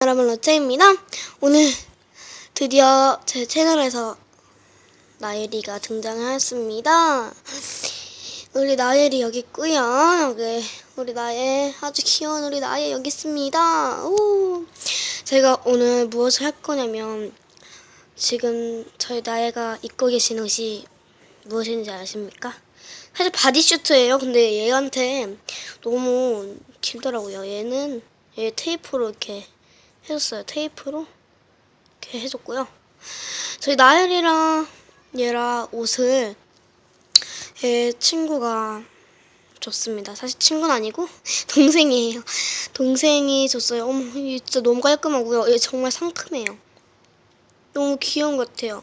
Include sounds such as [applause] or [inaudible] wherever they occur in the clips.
여러분 러체입니다. 오늘 드디어 제 채널에서 나엘이가 등장하였습니다. 우리 나엘이 여기 있고요. 여기 우리 나엘 아주 귀여운 우리 나엘 여기 있습니다. 오. 제가 오늘 무엇을 할 거냐면 지금 저희 나엘가 입고 계신 옷이 무엇인지 아십니까? 사실 바디슈트예요. 근데 얘한테 너무 길더라고요. 얘는 얘 테이프로 이렇게 해줬어요. 테이프로 이렇게 해줬고요. 저희 나엘이랑 얘랑 옷을 얘 친구가 줬습니다. 사실 친구는 아니고 [laughs] 동생이에요. 동생이 줬어요. 어머, 이 진짜 너무 깔끔하고요. 얘 정말 상큼해요. 너무 귀여운 것 같아요.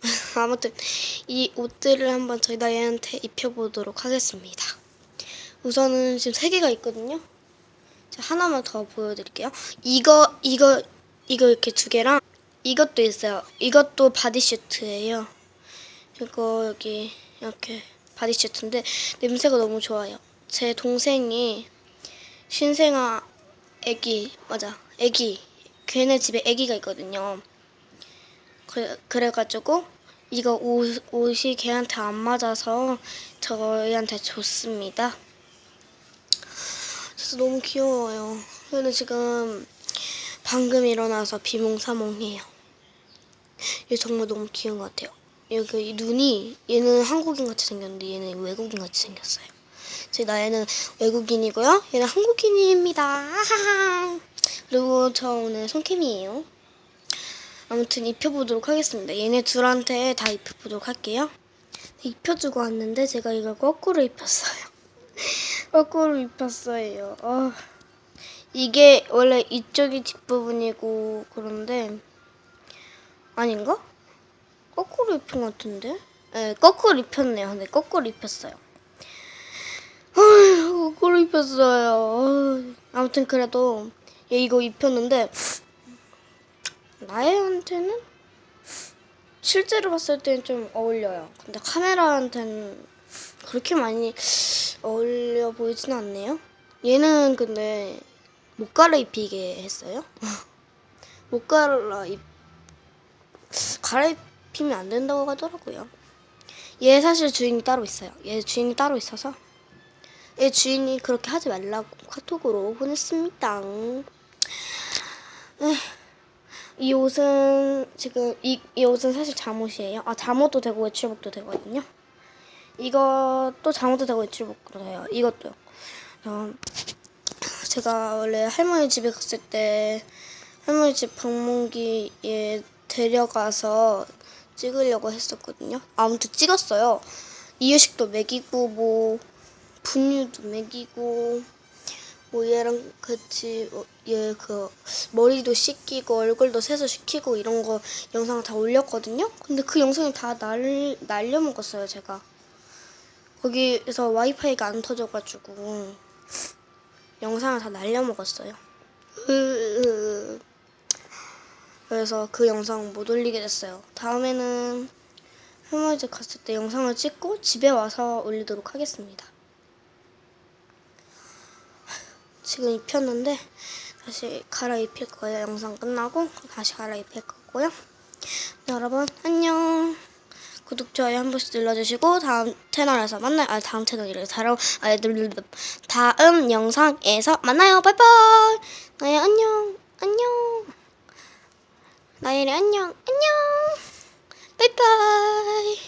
[laughs] 아무튼 이 옷들을 한번 저희 나이한테 입혀보도록 하겠습니다. 우선은 지금 세 개가 있거든요. 자, 하나만 더 보여드릴게요. 이거 이거 이거 이렇게 두 개랑 이것도 있어요. 이것도 바디슈트예요. 이거 여기 이렇게 바디슈트인데 냄새가 너무 좋아요. 제 동생이 신생아 애기 맞아 애기 걔네 집에 애기가 있거든요. 그래, 그래가지고 이거 옷, 옷이 걔한테 안 맞아서 저희한테 줬습니다. 그래서 너무 귀여워요. 저는 지금 방금 일어나서 비몽사몽해요. 얘 정말 너무 귀여운 것 같아요. 여기 이 눈이 얘는 한국인 같이 생겼는데 얘는 외국인 같이 생겼어요. 제 나이는 외국인이고요. 얘는 한국인입니다. 아하하. [laughs] 그리고 저 오늘 손캠이에요. 아무튼 입혀보도록 하겠습니다. 얘네 둘한테 다 입혀보도록 할게요. 입혀주고 왔는데 제가 이걸 거꾸로 입혔어요. 거꾸로 입혔어요. 어. 이게 원래 이쪽이 뒷부분이고 그런데 아닌가? 거꾸로 입힌 것 같은데? 네, 거꾸로 입혔네요. 근데 거꾸로 입혔어요. 어휴, 거꾸로 입혔어요. 아무튼 그래도 얘 이거 입혔는데 나애한테는 실제로 봤을 때는 좀 어울려요. 근데 카메라한테는 그렇게 많이 어울려 보이진 않네요. 얘는 근데 못 갈아입히게 했어요. [laughs] 못 갈아입 갈아입히면 안 된다고 하더라고요. 얘 사실 주인이 따로 있어요. 얘 주인이 따로 있어서 얘 주인이 그렇게 하지 말라고 카톡으로 보냈습니다. 에휴. 이 옷은 지금 이, 이 옷은 사실 잠옷이에요. 아 잠옷도 되고 외출복도 되거든요. 이것도 잠옷도 되고 외출복도 돼요. 이것도요. 어, 제가 원래 할머니 집에 갔을 때 할머니 집 방문기에 데려가서 찍으려고 했었거든요. 아무튼 찍었어요. 이유식도 먹이고 뭐 분유도 먹이고 뭐 얘랑 같이 어, 얘그 머리도 씻기고 얼굴도 세수시키고 이런 거 영상 다 올렸거든요. 근데 그 영상이 다 날, 날려 먹었어요 제가. 거기에서 와이파이가 안 터져가지고 영상을 다 날려먹었어요. 그래서 그 영상 못 올리게 됐어요. 다음에는 할머니 집 갔을 때 영상을 찍고 집에 와서 올리도록 하겠습니다. 지금 입혔는데 다시 갈아입힐 거예요. 영상 끝나고 다시 갈아입힐 거고요. 네, 여러분 안녕. 구독 좋아요 한 번씩 눌러주시고 다음 채널에서 만나요. 아 다음 채널이래. 다음 아 다음 영상에서 만나요. 바이바이.